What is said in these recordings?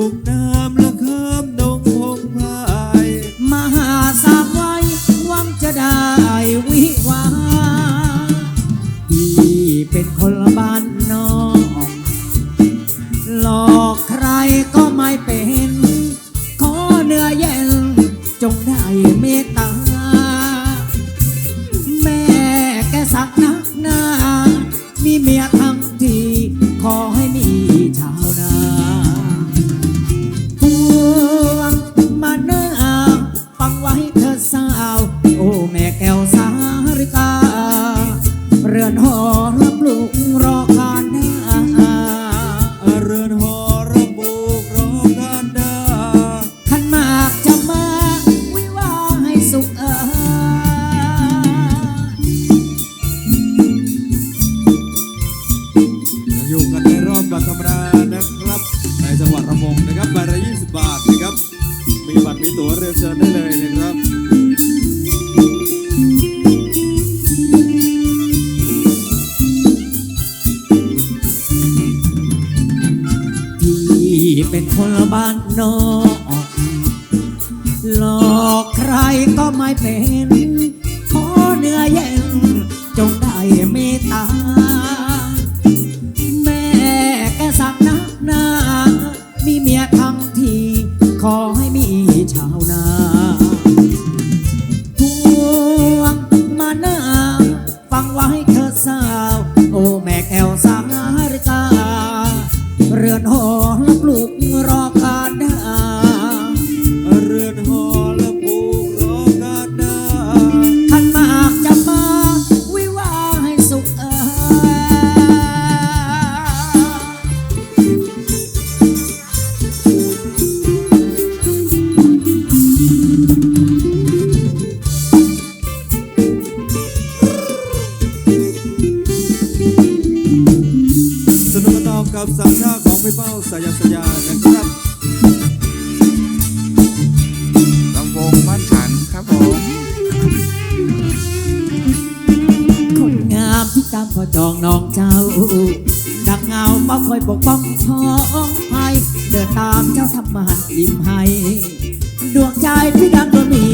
บุกน้ำละข้ามดงพงพาย มหาสามไว้หวังจะได้วิ มีตั๋วเรียนเชิญได้เลยนะครับพี่เป็นคนบ้านนอกหลอกใครก็ไม่เป็น พี่เป้าสายสยานะครับลำวงบ้านฉันครับผมคนงามที่ตามพอจองน้องเจ้า ดังเงาเฝ้าคอยปกป้องท้องภัยเดินตามเจ้าทำมาหันอิ่มให้ดวงใจพี่ดังโดนมี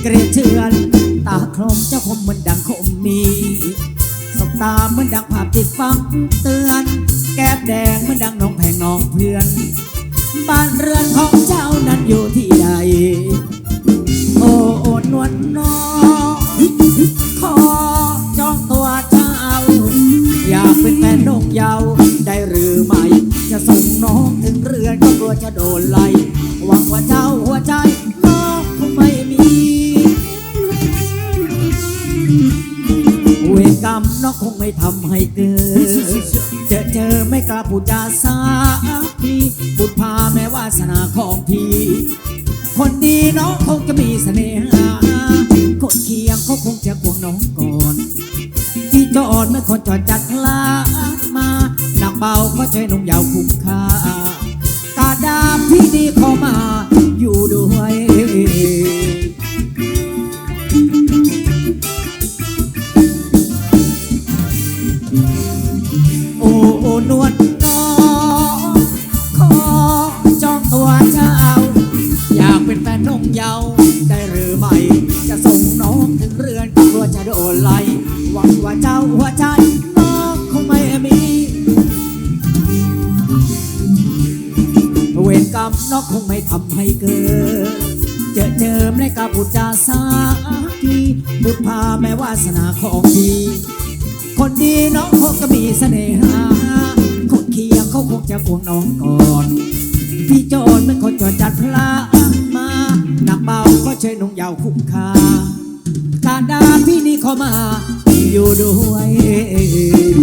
เกรดเชือน ตาคลมเจ้าคมเหมือนดังคมมี ตาเหมือนดังภาพติดฟังเตือน แก้มแดงเหมือนดังน้องแพงน้องเพื่อน บ้านเรือนของเจ้านั้นอยู่ที่ใด โอ้โอนวลน้องขอจองตัวเจ้า อยากเป็นแฟนนกเยาวได้หรือไม่ จะส่งน้องถึงเรือนก็กลัวจะโดนไล่หวังว่าเจ้าหัวใจ น้องคงไม่ทำให้เกิดเจอเจอไม่กล้าพูดจาสาทีบุญพาแม้วาสนาของพี่ คนดีน้องคงจะมีเสน่หาคนเคียงเขาคงจะควงน้องก่อนที่จอดเมื่อคนจอดจัดลาดมาหนักเบาก็ช่วยนุ่งยาวคุ้มค่าตาดามพี่ดีเข้ามาอยู่ด้วย นอกคงไม่ทำให้เกิด เจอเจิมในกาบุจาสากีบุตรพาแม้วาสนาของพี่คนดีน้องคงก็มีเสน่หาคนเคียงเขาคงจะควงน้องก่อน พี่โจรเป็นคนจอดจัดพระมาหนักเบาก็ช่วยนุ่งยาวคุ้มค่าการดาพี่นี่เข้ามาอยู่ด้วย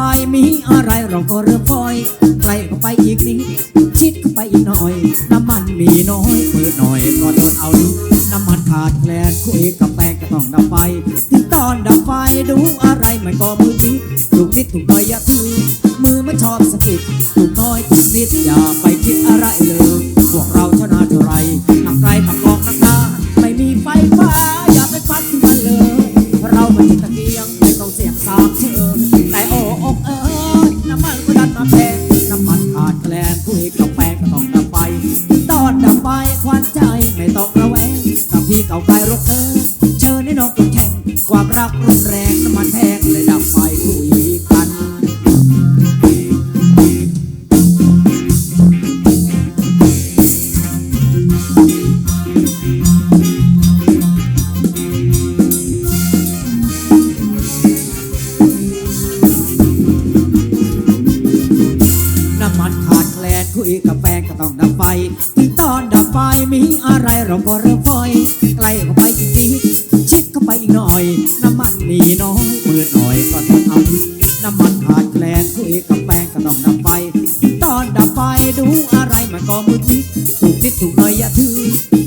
ไฟมีอะไรเราก็เริ่มฟอยใกล้เข้าไปอีกนิดชิดเข้าไปอีกหน่อย น้ำมันมีน้อยเปิดหน่อยก็โดนเอาดิน้ำมันขาดแคลนคุยกับแฟนก็ต้องดับไฟถึงตอนดับไฟดูอะไรมันก็มือนิดถูกนิดถูกหน่อยอย่าถือมือมันชอบสะกิดถูกน้อยถูกนิดอย่าไปคิดอะไรเลย แค กับแฟนก็ต้องดับไฟถึงตอนดับไฟมีอะไรเราก็เริ่มฟอยใกล้เข้าไปอีกนิดชิดเข้าไปอีกหน่อย น้ำมันมีน้อยเปิดหน่อยก็ต้องเอาน้ำมันขาดแคลนคุยกับแฟนก็ต้องดับไฟถึงตอนดับไฟดูอะไรมันก็มืดมิดถูกนิดถูกหน่อยอย่าถือ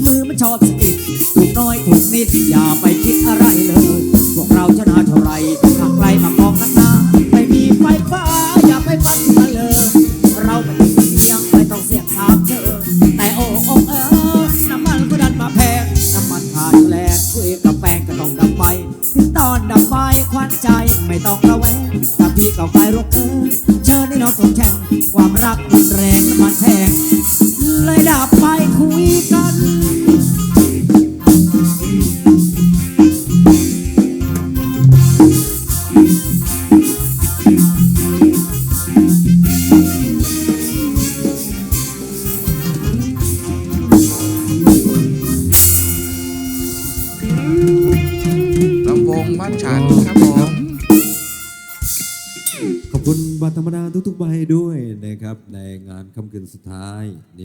มือมันชอบสะกิดถูกน้อยถูกนิดอย่าไป บัตรธรรมดาทุกๆใบด้วยนะครับ ในงานค่ำคืนสุดท้าย